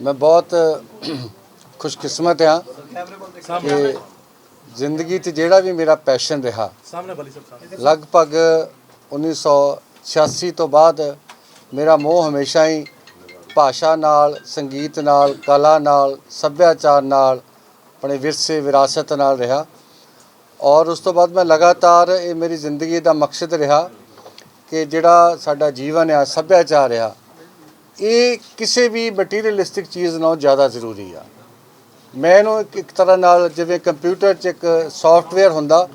ਮੈਂ ਬਹੁਤ ਖੁਸ਼ਕਿਸਮਤ ਹਾਂ ਕਿ ਜ਼ਿੰਦਗੀ 'ਚ ਜਿਹੜਾ ਵੀ ਮੇਰਾ ਪੈਸ਼ਨ ਰਿਹਾ ਲਗਭਗ 1986 ਤੋਂ ਬਾਅਦ ਮੇਰਾ ਮੋਹ ਹਮੇਸ਼ਾ ਹੀ ਭਾਸ਼ਾ ਨਾਲ ਸੰਗੀਤ ਨਾਲ ਕਲਾ ਨਾਲ ਸੱਭਿਆਚਾਰ ਨਾਲ ਆਪਣੇ ਵਿਰਸੇ ਵਿਰਾਸਤ ਨਾਲ ਰਿਹਾ। ਔਰ ਉਸ ਤੋਂ ਬਾਅਦ ਮੈਂ ਲਗਾਤਾਰ ਇਹ ਮੇਰੀ ਜ਼ਿੰਦਗੀ ਦਾ ਮਕਸਦ ਰਿਹਾ ਕਿ ਜਿਹੜਾ ਸਾਡਾ ਜੀਵਨ ਆ ਸੱਭਿਆਚਾਰ ਆ ਇਹ ਕਿਸੇ ਵੀ ਮਟੀਰੀਅਲਿਸਟਿਕ ਚੀਜ਼ ਨਾਲੋਂ ਜ਼ਿਆਦਾ ਜ਼ਰੂਰੀ ਆ। ਮੈਂ ਇਹਨੂੰ ਇੱਕ ਇੱਕ ਤਰ੍ਹਾਂ ਨਾਲ ਜਿਵੇਂ ਕੰਪਿਊਟਰ 'ਚ ਇੱਕ ਸੌਫਟਵੇਅਰ ਹੁੰਦਾ,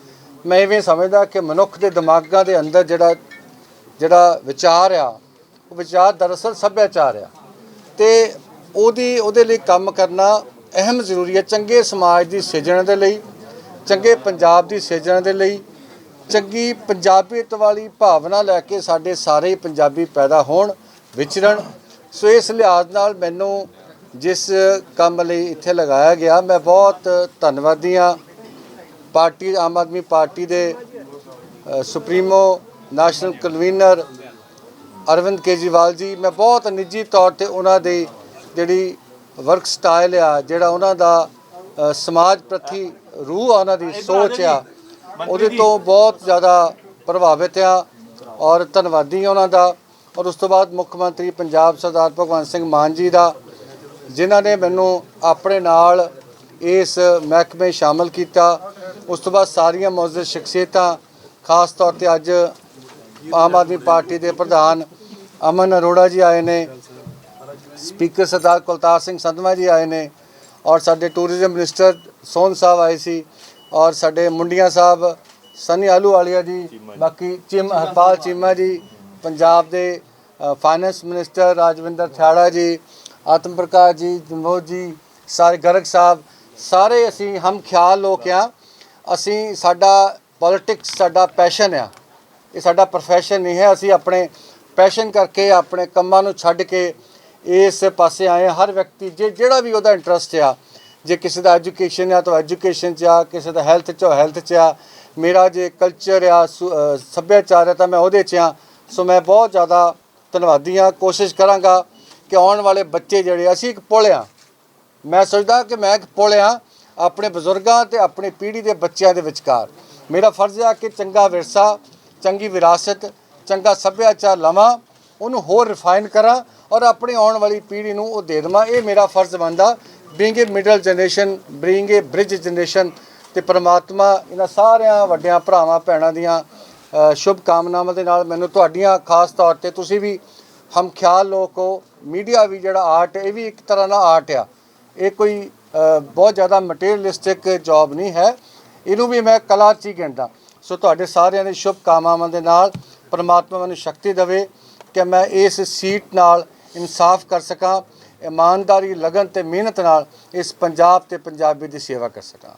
ਮੈਂ ਇਵੇਂ ਸਮਝਦਾ ਕਿ ਮਨੁੱਖ ਦੇ ਦਿਮਾਗਾਂ ਦੇ ਅੰਦਰ ਜਿਹੜਾ ਜਿਹੜਾ ਵਿਚਾਰ ਆ, ਉਹ ਵਿਚਾਰ ਦਰਅਸਲ ਸੱਭਿਆਚਾਰ ਆ। ਤੇ ਉਹਦੀ ਉਹਦੇ ਲਈ ਕੰਮ ਕਰਨਾ ਅਹਿਮ ਜ਼ਰੂਰੀ ਹੈ ਚੰਗੇ ਸਮਾਜ ਦੀ ਸਿਰਜਣ ਦੇ ਲਈ, ਚੰਗੇ ਪੰਜਾਬ ਦੀ ਸਿਰਜਣ ਦੇ ਲਈ, ਚੰਗੀ ਪੰਜਾਬੀਅਤ ਵਾਲੀ ਭਾਵਨਾ ਲੈ ਕੇ ਸਾਡੇ ਸਾਰੇ ਹੀ ਪੰਜਾਬੀ ਪੈਦਾ ਹੋਣ, ਵਿਚਰਨ ਸੋ ਇਸ ਲਿਹਾਜ਼ ਨਾਲ ਮੈਨੂੰ ਜਿਸ ਕੰਮ ਲਈ ਇੱਥੇ ਲਗਾਇਆ ਗਿਆ ਮੈਂ ਬਹੁਤ ਧੰਨਵਾਦੀ ਹਾਂ। ਪਾਰਟੀ ਆਮ ਆਦਮੀ ਪਾਰਟੀ ਦੇ supremo national convenor Arvind Kejriwal ji. ਮੈਂ ਬਹੁਤ ਨਿੱਜੀ ਤੌਰ ਤੇ ਉਹਨਾਂ ਦੀ ਜਿਹੜੀ ਵਰਕ ਸਟਾਈਲ ਆ ਜਿਹੜਾ ਉਹਨਾਂ ਦਾ ਸਮਾਜ ਪ੍ਰਤੀ ਰੂਹ ਆ ਉਹਨਾਂ ਦੀ ਸੋਚ ਆ ਉਹਦੇ ਤੋਂ ਬਹੁਤ ਜ਼ਿਆਦਾ ਪ੍ਰਭਾਵਿਤ ਆ ਔਰ ਧੰਨਵਾਦੀ ਉਹਨਾਂ ਦਾ। ਔਰ ਉਸ ਤੋਂ ਬਾਅਦ ਮੁੱਖ ਮੰਤਰੀ ਪੰਜਾਬ ਸਰਦਾਰ ਭਗਵੰਤ ਸਿੰਘ ਮਾਨ ਜੀ ਦਾ, ਜਿਨ੍ਹਾਂ ਨੇ ਮੈਨੂੰ ਆਪਣੇ ਨਾਲ ਇਸ ਮਹਿਕਮੇ ਸ਼ਾਮਲ ਕੀਤਾ। ਉਸ ਤੋਂ ਬਾਅਦ ਸਾਰੀਆਂ ਮੌਜੂਦ ਸ਼ਖਸੀਅਤਾਂ, ਖਾਸ ਤੌਰ ਤੇ ਅੱਜ ਆਮ ਆਦਮੀ ਪਾਰਟੀ ਦੇ ਪ੍ਰਧਾਨ ਅਮਨ ਅਰੋੜਾ ਜੀ ਆਏ ਨੇ, ਸਪੀਕਰ ਸਰਦਾਰ ਕੁਲਤਾਰ ਸਿੰਘ ਸੰਧਵਾ ਜੀ ਆਏ ਨੇ, ਔਰ ਸਾਡੇ ਟੂਰਿਜ਼ਮ ਮਿਨਿਸਟਰ ਸੋਨ ਸਾਹਿਬ ਆਏ ਸੀ, ਔਰ ਸਾਡੇ ਮੁੰਡੀਆਂ ਸਾਹਿਬ ਸਨੀ ਆਲੂ ਵਾਲੀਆ ਜੀ, ਬਾਕੀ ਚਿਮ, ਹਰਪਾਲ ਚੀਮਾ ਜੀ ਪੰਜਾਬ ਦੇ ਫਾਈਨੈਂਸ ਮਿਨਿਸਟਰ ਰਾਜਵਿੰਦਰ ਥਿਆੜਾ ਜੀ, ਆਤਮ ਪ੍ਰਕਾਸ਼ ਜੀ, ਜੰਬੋਜ ਜੀ, ਸਾਰੇ ਗਰਗ ਸਾਹਿਬ, ਸਾਰੇ ਅਸੀਂ ਹਮ ਖਿਆਲ ਲੋਕ ਆ ਅਸੀਂ ਸਾਡਾ ਪੋਲਿਟਿਕਸ ਸਾਡਾ ਪੈਸ਼ਨ ਆ। ਇਹ ਸਾਡਾ ਪ੍ਰੋਫੈਸ਼ਨ ਨਹੀਂ ਹੈ, ਅਸੀਂ ਆਪਣੇ ਪੈਸ਼ਨ ਕਰਕੇ ਆਪਣੇ ਕੰਮਾਂ ਨੂੰ ਛੱਡ ਕੇ ਇਸ ਪਾਸੇ ਆਏ ਹਾਂ। ਹਰ ਵਿਅਕਤੀ, ਜੇ ਜਿਹੜਾ ਵੀ ਉਹਦਾ ਇੰਟਰਸਟ ਆ, ਜੇ ਕਿਸੇ ਦਾ ਐਜੂਕੇਸ਼ਨ ਆ, ਤਾਂ ਐਜੂਕੇਸ਼ਨ 'ਚ ਆ, ਕਿਸੇ ਦਾ ਹੈਲਥ 'ਚ ਹੈਲਥ 'ਚ ਆ। ਮੇਰਾ ਜੇ ਕਲਚਰ ਆ, ਸੁ- ਸੱਭਿਆਚਾਰ ਆ, ਤਾਂ ਮੈਂ ਉਹਦੇ 'ਚ ਆ ਸੋ ਮੈਂ ਬਹੁਤ ਜ਼ਿਆਦਾ ਧੰਨਵਾਦੀ ਆ ਕੋਸ਼ਿਸ਼ ਕਰਾਂਗਾ ਕਿ ਆਉਣ ਵਾਲੇ ਬੱਚੇ ਜਿਹੜੇ ਅਸੀਂ ਇੱਕ ਪੁਲ ਆ। ਮੈਂ ਸੋਚਦਾ ਕਿ ਮੈਂ ਇੱਕ ਪੁਲ ਆ, ਆਪਣੇ ਬਜ਼ੁਰਗਾਂ ਤੇ ਆਪਣੀ ਪੀੜ੍ਹੀ ਦੇ ਬੱਚਿਆਂ ਦੇ ਵਿਚਕਾਰ। ਮੇਰਾ ਫਰਜ਼ ਆ ਕਿ ਚੰਗਾ ਵਿਰਸਾ, ਚੰਗੀ ਵਿਰਾਸਤ, ਚੰਗਾ ਸੱਭਿਆਚਾਰ ਲਵਾਂ, ਉਹਨੂੰ ਹੋਰ ਰਿਫਾਈਨ ਕਰਾਂ ਔਰ ਆਪਣੀ ਆਉਣ ਵਾਲੀ ਪੀੜ੍ਹੀ ਨੂੰ ਉਹ ਦੇ ਦੇਵਾਂ। ਇਹ ਮੇਰਾ ਫਰਜ਼ ਬਣਦਾ। Being a middle generation bring a bridge generation ਤੇ ਪਰਮਾਤਮਾ ਇਹਨਾਂ ਸਾਰਿਆਂ ਵੱਡਿਆਂ ਭਰਾਵਾਂ, ਭੈਣਾਂ ਦੀਆਂ ਸ਼ੁਭ ਕਾਮਨਾਵਾਂ ਦੇ ਨਾਲ ਮੈਨੂੰ ਤੁਹਾਡੀਆਂ ਖਾਸ ਤੌਰ ਤੇ ਤੁਸੀਂ ਵੀ ਹਮ ਖਿਆਲ ਲੋਕ ਹੋ ਮੀਡੀਆ ਵੀ ਜਿਹੜਾ ਆਰਟ ਇਹ ਵੀ ਇੱਕ ਤਰ੍ਹਾਂ ਦਾ ਆਰਟ ਆ। ਇਹ ਕੋਈ ਬਹੁਤ ਜ਼ਿਆਦਾ ਮਟੀਰੀਅਲਿਸਟਿਕ ਜੌਬ ਨਹੀਂ ਹੈ। ਇਹਨੂੰ ਵੀ ਮੈਂ ਕਲਾ 'ਚ ਹੀ ਗਿਣਦਾ। ਸੋ ਤੁਹਾਡੇ ਸਾਰਿਆਂ ਦੀ ਸ਼ੁਭ ਕਾਮਨਾਵਾਂ ਦੇ ਨਾਲ ਪਰਮਾਤਮਾ ਮੈਨੂੰ ਸ਼ਕਤੀ ਦੇਵੇ ਕਿ ਮੈਂ ਇਸ ਸੀਟ ਨਾਲ ਇਨਸਾਫ ਕਰ ਸਕਾਂ ਇਮਾਨਦਾਰੀ ਲਗਨ ਤੇ ਮਿਹਨਤ ਨਾਲ ਇਸ ਪੰਜਾਬ ਤੇ ਪੰਜਾਬੀ ਦੀ ਸੇਵਾ ਕਰ ਸਕਾਂ।